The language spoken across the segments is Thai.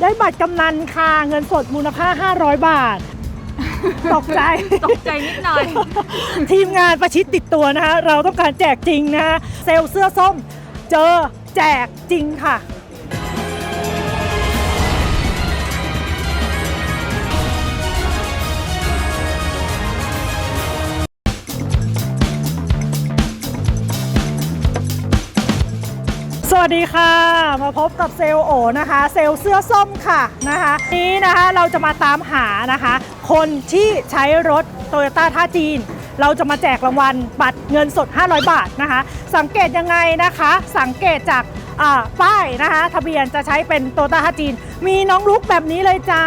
ได้บัตรกำนันค่ะเงินสดมูลค่า 500 บาท ตกใจ ตกใจนิดหน่อย ทีมงานประชิดติดตัวนะคะ เราต้องการแจกจริงนะคะเซลล์เสื้อส้ม เจอแจกจริงค่ะ สวัสดีค่ะ มาพบกับเซลล์โอนะคะ เซลเสื้อส้มค่ะนะคะนี้นะคะเราจะมาตามหานะคะ คนที่ใช้รถโตโยต้าท่าจีน เราจะมาแจกรางวัลบัตรเงินสด 500 บาทนะคะ สังเกตยังไงนะคะ สังเกตจากป้ายนะคะ ทะเบียนจะใช้เป็นโตโยต้าท่าจีน มีน้องลุกแบบนี้เลยจ้า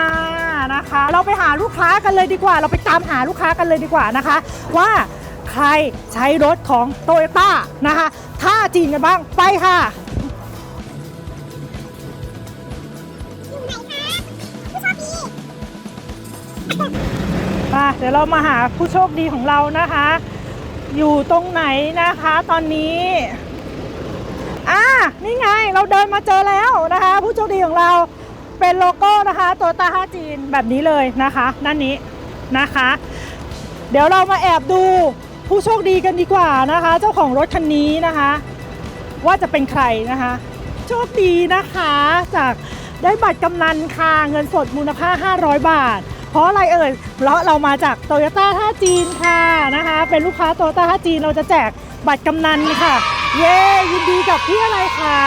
นะคะ เราไปหาลูกค้ากันเลยดีกว่า เราไปตามหาลูกค้ากันเลยดีกว่านะคะ ว่าใครใช้รถของโตโยต้านะคะท่าจีนกันบ้างไปค่ะ มาเดี๋ยวเรามาหาผู้โชคดีของเรานะคะ อยู่ตรงไหนนะคะตอนนี้อ่านี่ไงเราเดินมาเจอแล้วนะคะ ผู้โชคดีของเราเป็นโลโก้นะคะโตต้าห้าจีนแบบนี้เลยนะคะด้านนี้นะคะ เดี๋ยวเรามาแอบดูผู้โชคดีกันดีกว่านะคะ เจ้าของรถคันนี้นะคะ ว่าจะเป็นใครนะคะ โชคดีนะคะจากได้บัตรกำนันค่ะเงินสดมูลค่า 500 บาท เพราะอะไรเอ่ยเพราะเรามาจากโตโยต้าท่าจีนค่ะนะคะ เป็นลูกค้าโตโยต้าท่าจีนเราจะแจกบัตรกำนันค่ะ เย้ยินดีกับพี่อะไรคะ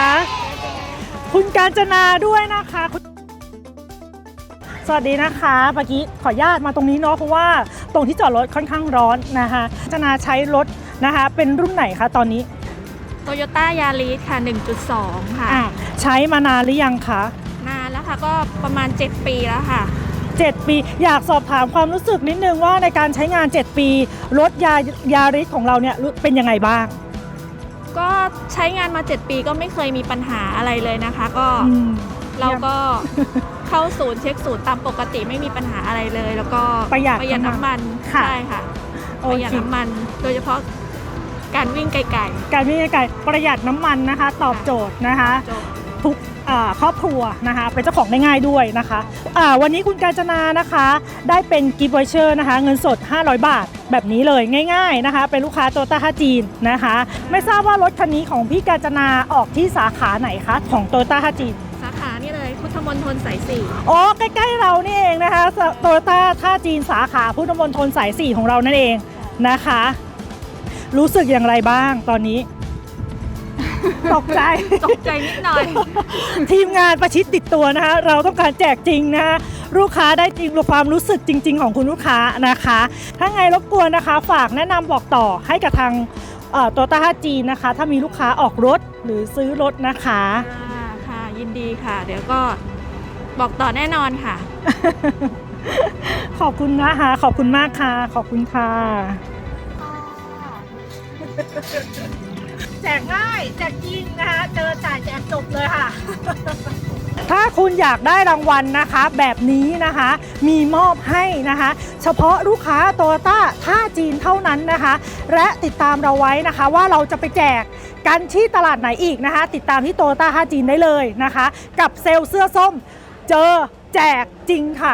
คุณการจนาด้วยนะคะคุณสวัสดีนะคะเมื่อกี้ขออนุญาตมาตรงนี้เนาะเพราะว่าตรงที่จอดรถค่อนข้างร้อนนะคะจนาใช้รถนะคะ เป็นรุ่นไหนคะตอนนี้โตโยต้ายาริสค่ะ 1.2 ค่ะอะใช้มานานหรือยังคะนานแล้วค่ะก็ประมาณ 7 ปีแล้วค่ะ 7 ปี อยากสอบถามความรู้สึกนิดนึงว่าในการใช้งาน 7 ปี รถยายาริสของเราเนี่ยรู้เป็นยังไงบ้าง ก็ใช้งานมา 7 ปีก็ไม่เคยมีปัญหาอะไรเลยนะคะ ก็อืมเราก็เข้าศูนย์เช็คศูนย์ตามปกติไม่มีปัญหาอะไรเลย แล้วก็ประหยัดประหยัดน้ำมันค่ะใช่ค่ะโอประหยัดเคน้ำมันโดยเฉพาะการวิ่งไกลการวิ่งไกลประหยัดน้ำมันนะคะ ตอบโจทย์นะคะๆจบ ทุกอ่าครอบครัวนะคะเป็นเจ้าของได้ง่ายด้วยนะคะอ่าวันนี้คุณการจนานะคะได้เป็นกิฟต์วอเชอร์นะคะเงินสด 500 บาทแบบนี้เลยง่ายๆนะคะ เป็นลูกค้าโตต้าท่าจีนนะคะ ไม่ทราบว่ารถคันนี้ของพี่การจนาออกที่สาขาไหนคะของโตต้าท่าจีนสาขานี่เลยพุทธมณฑลสายสี่อ๋อใกล้ๆเรานี่เองนะคะโตโยต้าท่าจีนสาขาพุทธมณฑลสาย4ของเรานั่นเองนะคะ รู้สึกอย่างไรบ้างตอนนี้ ตกใจ ตกใจนิดหน่อย ทีมงานประชิดติดตัวนะคะ เราต้องการแจกจริงนะคะลูกค้าได้จริงความรู้สึกจริง ๆ ของคุณลูกค้านะคะ ถ้าไงรบกวนนะคะ ฝากแนะนำบอกต่อให้กับทางโตต้าท่าจีนนะคะ ถ้ามีลูกค้าออกรถหรือซื้อรถนะคะ อ่าค่ะ ยินดีค่ะ เดี๋ยวก็บอกต่อแน่นอนค่ะ ขอบคุณนะคะ ขอบคุณมากค่ะ ขอบคุณค่ะ แจกง่ายแจกจริงนะคะเจอจ่ายแจกจบเลยค่ะ ถ้าคุณอยากได้รางวัลนะคะ แบบนี้นะคะ มีมอบให้นะคะ เฉพาะลูกค้าโตโยต้าท่าจีนเท่านั้นนะคะ และติดตามเราไว้นะคะว่าเราจะไปแจกกันที่ตลาดไหนอีกนะคะ ติดตามที่โตโยต้าท่าจีนได้เลยนะคะ กับเซลล์เสื้อส้ม เจอแจกจริงค่ะ